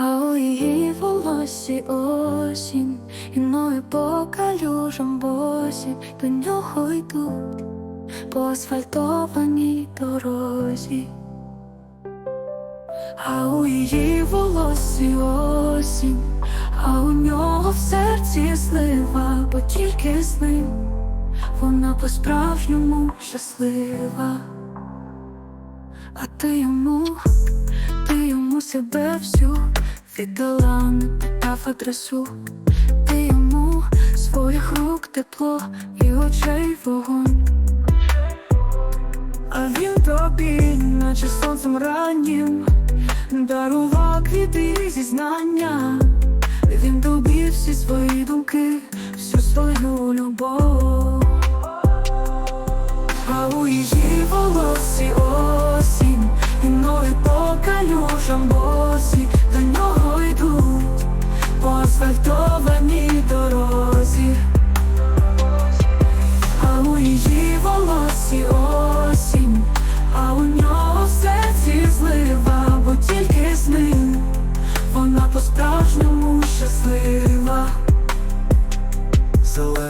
А у її волосі осінь, і мною по калюжам босі до нього йдуть по асфальтованій дорозі. А у її волосі осінь, а у нього в серці слива, бо тільки з ним вона по-справжньому щаслива. А ти йому, ти йому себе всю віддала, не питав адресу, ти йому своїх рук тепло і очей вогонь. А він тобі, наче сонцем раннім, дарував квіти зізнання. Він тобі всі свої думки, всю свою любов. А у її волосі осінь, і ноги по калюжам босі,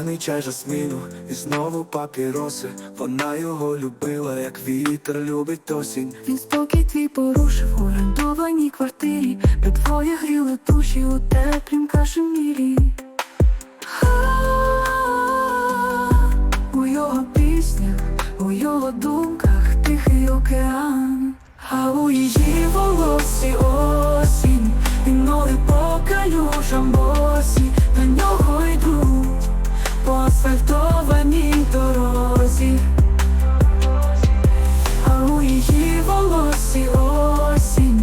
Зелений чай жасміну і знову папіроси. Вона його любила, як вітер любить осінь. Він спокій твій порушив у орендованій квартирі, де двоє гріли душі у теплім кашемірі. У його піснях, у його думках тихий океан, а у її волосі осінь, і ноги по калюжам босі, до нього асфальтованій дорозі. А у її волосі осінь,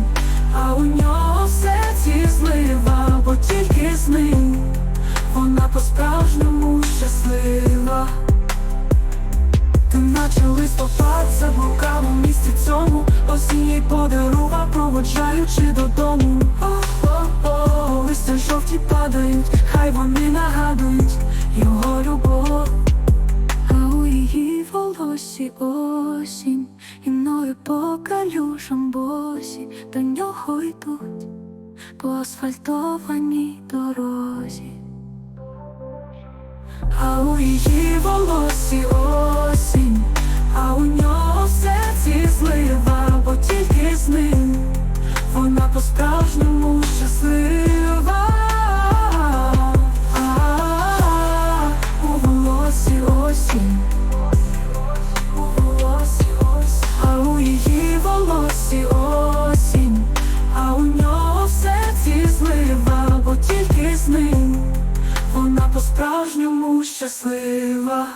а у нього в серці злива, бо тільки з ним вона по-справжньому щаслива. Ти наче листопад заблукав у місті цьому, осінь їй подарував, проводжаючи додому. О-о-о, листя жовті падають, хай вони нагадують його любов. А у її волосі осінь, і мною по калюшам босі до нього йдуть по асфальтованій дорозі. А у її волосі осінь, а у нього по-справжньому щаслива.